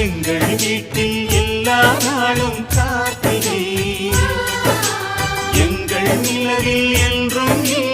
எங்கள் வீட்டில் எல்லா நாளும் காத்திரே. எங்கள் நிலவில் என்றும் இல்லை